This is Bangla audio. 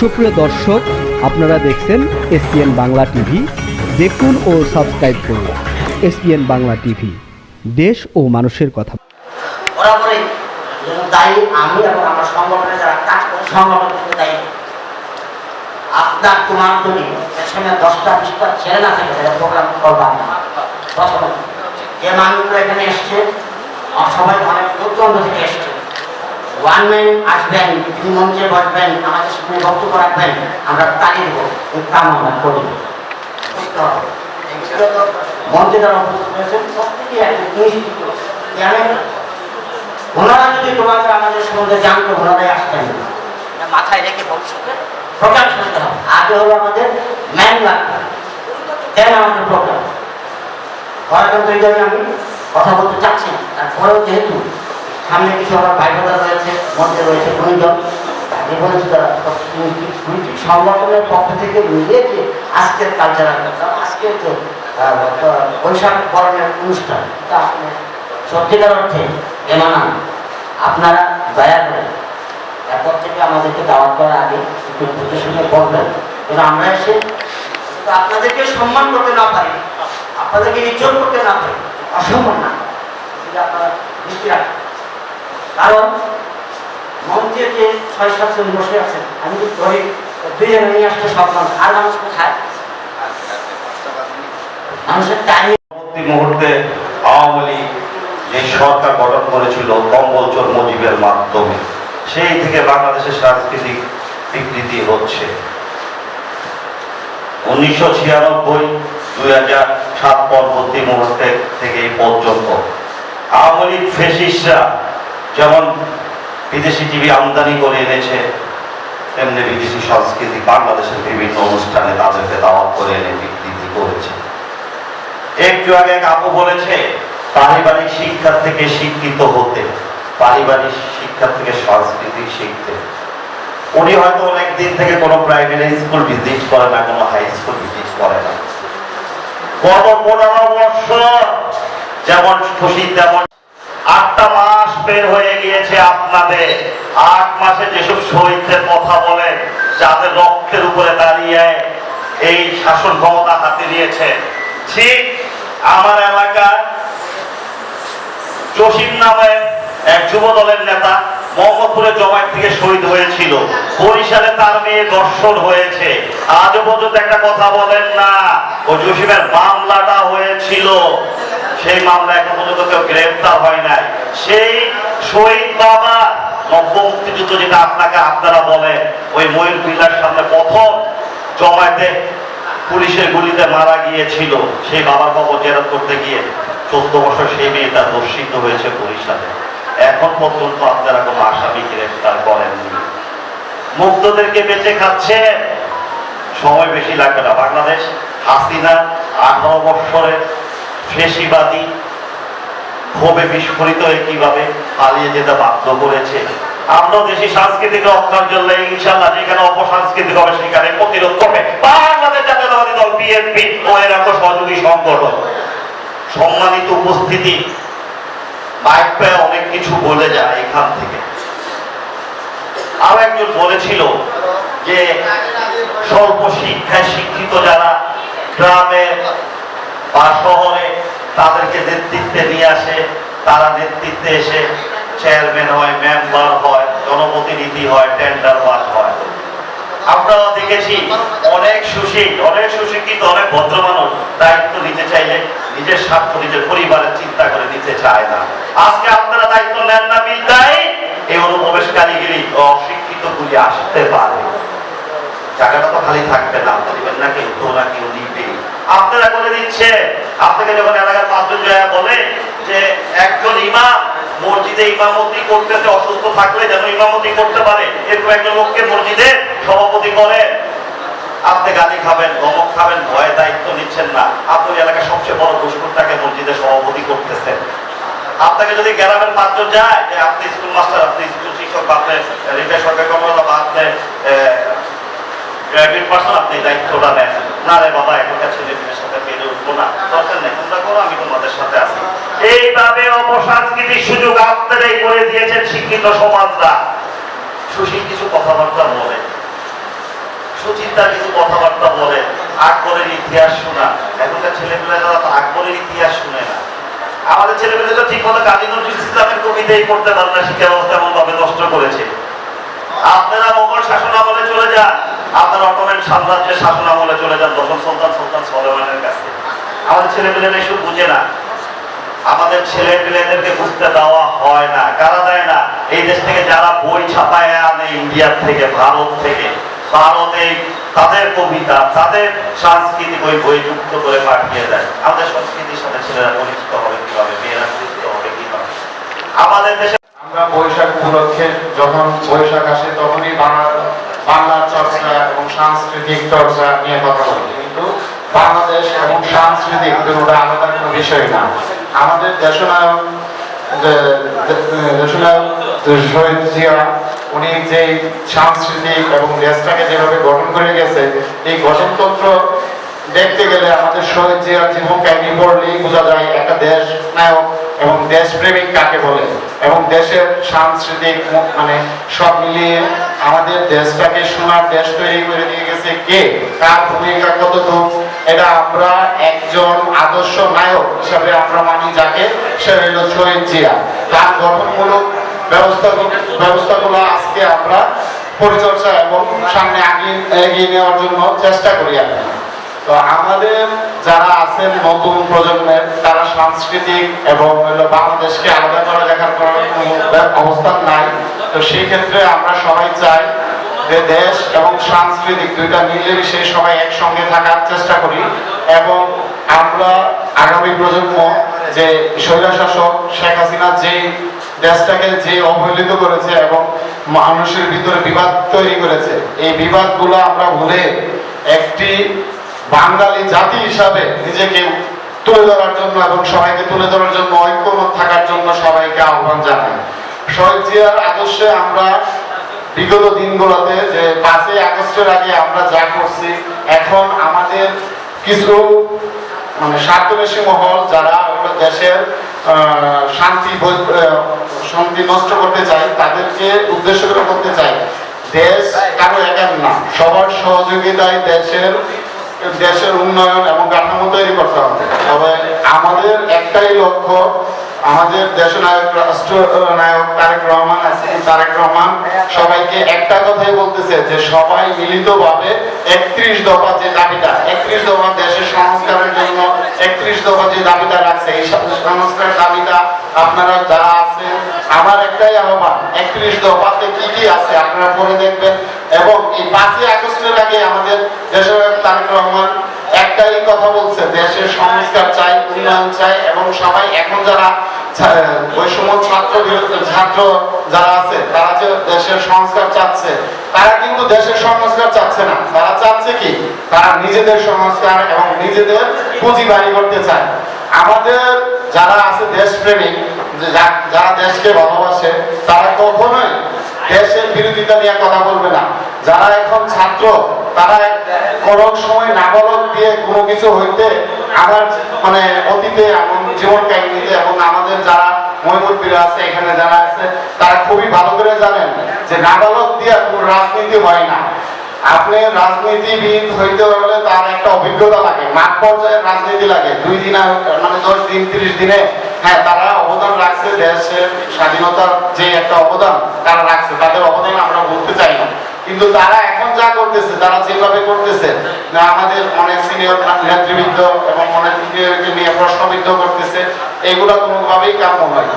সুপ্রিয় দর্শক, আপনারা দেখছেন এসপিএন বাংলা টিভি। দেখুন ও সাবস্ক্রাইব করুন এসপিএন বাংলা টিভি। দেশ ও মানুষের কথা। আপনার তোমার তুমি দশটা, বিশটা ছেলে না থাকে প্রোগ্রাম করবা যে মানুষগুলো এখানে এসছে সবাই অনেক থেকে এসছে। ওয়ান ম্যান আসবেন তিনি মঞ্চে বসবেন আমাদের সামনে বক্তব্য রাখবেন আমরা তালি দেবো কাম আমরা করি। মঞ্চে যারা উপস্থিত হয়েছেন প্রত্যেকেই জিনিস জানেন ওনারা যদি তোমাদের আমাদের সম্বন্ধে জানতো ওনারাই আসতেন। মাথায় রেখে ভবিষ্যতে প্রোগ্রাম শুনতে হবে। আগে হলো আমাদের ম্যান লাগবে। দেন আমাদের প্রোগ্রাম করার তো জন্য আমি কথা বলতে চাচ্ছি না। তারপরেও যেহেতু সামনে কিছু আমার ভাই বোনেরা রয়েছে, মধ্যে রয়েছে আমি বলেছি তারা সংগঠনের পক্ষ থেকে মিলিয়ে যে আজকের কালচারাল আজকের যে বৈশাখ বরণের অনুষ্ঠান। এটা আসলে সত্যিকার অর্থে এমানা আপনারা দয়া করে এরপর থেকে আমাদেরকে দাওয়াত করার আগে বুঝে শুনে করবেন যেন আমরা এসে আপনাদেরকে সম্মান করতে না পারি, আপনাদেরকে ইজ্জত করতে না পারি, অসম্মান না। আপনারা দৃষ্টি রাখবেন কারণ মঞ্চে যে ছয় সাতজন বসে আছেন, আমি ধরি দুইজনে নিয়ে আসতে মানুষ। আর মানুষ কোথায়? মানুষের টাইম মুহূর্তে আওয়ামী লীগ যে সরকার গঠন করেছিল কম্বল চোর মাধ্যমে, সেই থেকে বাংলাদেশের সাংস্কৃতিক বিকৃতি হচ্ছে। উনিশশো ছিয়ানব্বই, দুই হাজার সাত পরবর্তী মুহূর্তে থেকে পর্যন্ত আওয়ামী লীগ ফেসিসরা যেমন বিদেশি টিভি আমদানি করে এনেছে, তেমনি বিদেশি সংস্কৃতি বাংলাদেশের বিভিন্ন অনুষ্ঠানে তাদেরকে দাওয়াত করে এনে বিকৃতি করেছে। একটু আগে এক আপু বলেছে, পারিবারিক শিক্ষা থেকে শিক্ষিত হতে, পারিবারিক শিক্ষা থেকে সংস্কৃতি শিখতে। উনি হয়তো অনেক দিন থেকে কোনো প্রাইমারি স্কুল ভিজিট করে না, কোনো হাই স্কুল ভিজিট করে না। গত পনেরো বছর যেমন খুশি, তেমন আটটা মাস বের হয়ে গিয়েছে আপনাদের। আট মাসে যেসব শহীদদের কথা বলেন, যাদের রক্তের উপরে দাঁড়িয়ে এই শাসন ক্ষমতা হাতে নিয়েছে। ঠিক আমার এলাকার জসিম নামে এক যুব দলের নেতা মোহাম্মদপুরে জমায়েত থেকে শহীদ হয়েছিল। বরিশালে তার মেয়ে দর্শন হয়েছে। আজও পর্যন্ত একটা কথা বলেন না। ও জসিমের মামলাটা হয়েছিল। সেই মামলা এখন পর্যন্ত কেউ গ্রেফতার হয় নাই। সেই শহীদ বাবা নব্য মুক্তিযুদ্ধ যেটা আপনাকে আপনারা বলেন, ওই ময়ূর বিলার সামনে প্রথম জমায়েতে পুলিশের গুলিতে মারা গিয়েছিল। সেই বাবার কবর জেরাত করতে গিয়ে চোদ্দ বছর সেই মেয়েটা দর্শিত হয়েছে বরিশালে। এখন পর্যন্ত আপনারা কোনো আসামি গ্রেফতার করেননি। মুক্তদেরকে বেঁচে খাচ্ছে। সময় বেশি লাগবে না। বাংলাদেশ হাসিনা আঠারো বৎসরে ফেসিবাদী ক্ষোভে বিস্ফোরিত হয়ে কীভাবে পালিয়ে যেতে বাধ্য করেছে? আমরা দেশি সাংস্কৃতিক রক্ষার জন্য ইনশাল্লাহ যেখানে অপসাংস্কৃতিক হবে সেখানে প্রতিরোধ করবে। বাংলাদেশ জাতীয়তাবাদী দল, বিএনপি ও এর একটা সহযোগী সংগঠন। সম্মানিত উপস্থিতি, মাইক পেয়ে অনেক কিছু বলে যায় এখান থেকে। আরও একজন বলেছিল যে স্বল্প শিক্ষায় শিক্ষিত যারা গ্রামে বা শহরে তাদেরকে নেতৃত্বে নিয়ে আসে, তারা নেতৃত্বে এসে চেয়ারম্যান হয় মেম্বার হয়, জনপ্রতিনিধি হয় টেন্ডার পাস হয়। আমরা দেখেছি, অনেক সুশীল, অনেক সুশিক্ষিত, অনেক ভদ্র মানুষ দায়িত্ব নিতে চাইলে নিজের স্বার্থ, নিজের পরিবারের চিন্তা করে নিতে চায় না। আজকে আপনারা দায়িত্ব নেন না, বিদায়। এই অনুপ্রবেশকারীগিরি অশিক্ষিত গুলি আসতে পারে, জায়গাটা তো খালি থাকবে না দিবেন না কেউ তো না কেউ নিবে আপনারা করে দিচ্ছে আপনাকে যখন এলাকার পাঁচজন জায়গা বলে যে একজন ইমাম মসজিদে ইমামতি করতেছে, অসুস্থ থাকলে যেন ইমামতি করতে পারে, এরকম একজন লোককে মসজিদে সভাপতি করে আপনি গালি খাবেন গমক খাবেন, ভয়ে দায়িত্ব নিচ্ছেন না। আপনি এলাকার সবচেয়ে বড় দুষ্কর্তাকে মসজিদে সভাপতি করতেছেন। আপনাকে যদি গ্রামের পাঁচজন যায়, যে আপনি স্কুল মাস্টার আপনি স্কুল শিক্ষক বা আপনি রিটায়ার সরকারি কর্মকর্তা বা আপনি গ্রাজুয়েট পার্সন আপনি দায়িত্বটা নেন। না রে বাবা সাথে পেরে উঠবো না। দরকার নেই করো, আমি তোমাদের সাথে আছি। এইভাবে অপসাংস্কৃতিক সুযোগ আপনারাই করে দিয়েছেন শিক্ষিত সমাজরা। সুশীল কিছু কথাবার্তা বলে। সুচিন্তা কিছু কথাবার্তা বলে। আকবরের ইতিহাস শোনা। এখনকার ছেলেমেয়েরা তো আকবরের ইতিহাস শুনে না। আমাদের ছেলেমেয়েরা তো ঠিক মতো কাজী নজরুল ইসলামের কবিতাই পড়তে পারে না, শিক্ষা ব্যবস্থা এমন ভাবে নষ্ট করেছে। আপনারা মোগল শাসন আমলে চলে যান। আপনারা অটোমেন সাম্রাজ্যের শাসন আমলে চলে যান দশম সুলতান সুলতান সলেমানের কাছে। আমাদের ছেলেমেয়েরা এসব বুঝে না। আমাদের ছেলে পেলেদেরকে বুঝতে দেওয়া হয় না, কারা দেয় না? এই দেশ থেকে যারা বই ছাপায় আনে ইন্ডিয়ার থেকে, ভারত থেকে, ভারতে তাদের কবিতা, তাদের সাংস্কৃতিক ওই বই যুক্ত করে পাঠিয়ে দেয়। আমাদের সংস্কৃতির সাথে ছেলেরা পরিচিত হবে কীভাবে, মেয়েরা পরিচিত হবে কীভাবে? আমাদের দেশে আমরা বৈশাখ উপলক্ষে যখন বৈশাখ আসে, তখনই বাংলা বাংলার চর্চা এবং সাংস্কৃতিক চর্চা নিয়ে কথা বলি। কিন্তু বাংলাদেশ এবং সাংস্কৃতিক দুটোটা আলাদা কোনো বিষয় না। আমাদের দেশনায়ক উনি যে সাংস্কৃতিক এবং দেশটাকে যেভাবে গঠন করে গেছে, এই গঠনতন্ত্র দেখতে গেলে আমাদের শহীদ জিয়ার জীবন কাহিনী পড়লেই বোঝা যায় একটা দেশ নায়ক এবং দেশপ্রেমিক কাকে বলে? এবং দেশের সাংস্কৃতিক মানে সব মিলিয়ে আমাদের দেশটাকে সোনার দেশ তৈরি করে দিয়ে গেছে কে? কার ভূমিকা কতটুকু? এটা আমরা একজন আদর্শ নায়ক হিসাবে আমরা মানি যাকে? সে হইল শহীদ জিয়া। তার গঠনমূলক ব্যবস্থা ব্যবস্থাগুলো আজকে আমরা পরিচর্যা এবং সামনে আগিয়ে এগিয়ে নেওয়ার জন্য চেষ্টা করি আর। তো আমাদের যারা আছেন নতুন প্রজন্মের, তারা সাংস্কৃতিক এবং বাংলাদেশকে আলাদা করে দেখার অবস্থান নাই। তো সেই ক্ষেত্রে আমরা সবাই চাই যে দেশ এবং সাংস্কৃতিক দুইটা মিলেমিশে সবাই একসঙ্গে থাকার চেষ্টা করি এবং আমরা আগামী প্রজন্ম যে স্বৈরশাসক শেখ হাসিনা যে দেশটাকে যে অবহেলিত করেছে এবং মানুষের ভিতরে বিবাদ তৈরি করেছে, এই বিবাদগুলো আমরা ভুলে একটি বাঙালি জাতি হিসাবে নিজেকে তুলে ধরার জন্য এবং সবাইকে তুলে ধরার জন্য, ঐক্যমত থাকার জন্য সবাইকে আহ্বান জানাই। শহীদ জিয়ার আদর্শে আমরা বিগত দিনগুলোতে যে পাঁচই আগস্টের আগে আমরা যা করছি, এখন আমাদের কিছু মানে স্বার্থবেশী মহল যারা দেশের শান্তি শান্তি নষ্ট করতে চায় তাদেরকে উদ্দেশ্য করে করতে চাই। দেশ কারও একার না, সবার সহযোগিতায় দেশের দেশের উন্নয়ন এবং কাঠামো তৈরি করতে হবে। তবে আমাদের একটাই লক্ষ্য, আমাদের দেশ নায়ক রাষ্ট্র নায়ক তারেক রহমান তারেক রহমান সবাইকে একটা কথাই বলতেছে যে, সবাই মিলিতভাবে একত্রিশ দফা যে দাবিটা, একত্রিশ দফা দেশের সংস্কারের জন্য একত্রিশ দফা যে দাবিটা রাখছে, এই সংস্কার দাবিটা আপনারা যারা আছেন আমার একটাই আহ্বান, একত্রিশ দফাতে কি কি আছে আপনারা পড়ে দেখবেন। এবং এই পাঁচই আগস্টের আগে আমাদের দেশের তারেক রহমান একটাই কথা বলছে, দেশের সংস্কার চাই, উন্নয়ন চাই, এবং সবাই এখন যারা ছাত্র ছাত্র যারা আছে, তারা যে দেশের সংস্কার চাচ্ছে, তারা কিন্তু দেশের সংস্কার চাচ্ছে না। তারা চাচ্ছে কি? তারা নিজেদের সংস্কার এবং নিজেদের পুঁজি বাড়ি করতে চায়। আমাদের যারা আছে দেশপ্রেমিক যারা দেশকে ভালোবাসে, তারা কখনোই দেশের বিরোধিতা নিয়ে কথা বলবে না। যারা এখন ছাত্র, তারা কোন সময় নাবালক দিয়ে কোনো কিছু হইতে আমার মানে অতীতে এমন জীবন কাহিনীতে এবং আমাদের যারা আছে, এখানে যারা আছে, তারা খুবই ভালো করে জানেন যে নাবালক দিয়ে কোনো রাজনীতি হয় না। আপনি রাজনীতিবিদ হইতে হলে তার একটা অভিজ্ঞতা লাগে, মাঠ পর্যায়ে রাজনীতি লাগে। দুই দিন মানে দশ দিন, তিরিশ দিনে হ্যাঁ তারা অবদান রাখছে দেশের স্বাধীনতার যে একটা অবদান, তারা রাখছে, তাদের অবদান আমরা বলতে চাই না। কিন্তু তারা এখন যা করতেছে, তারা যেভাবে করতেছে আমাদের অনেক সিনিয়র নেতৃবৃন্দ এবং অনেক সিনিয়রকে নিয়ে প্রশ্নবিদ্ধ করতেছে, এগুলো কোনোভাবেই কাম্য নয়।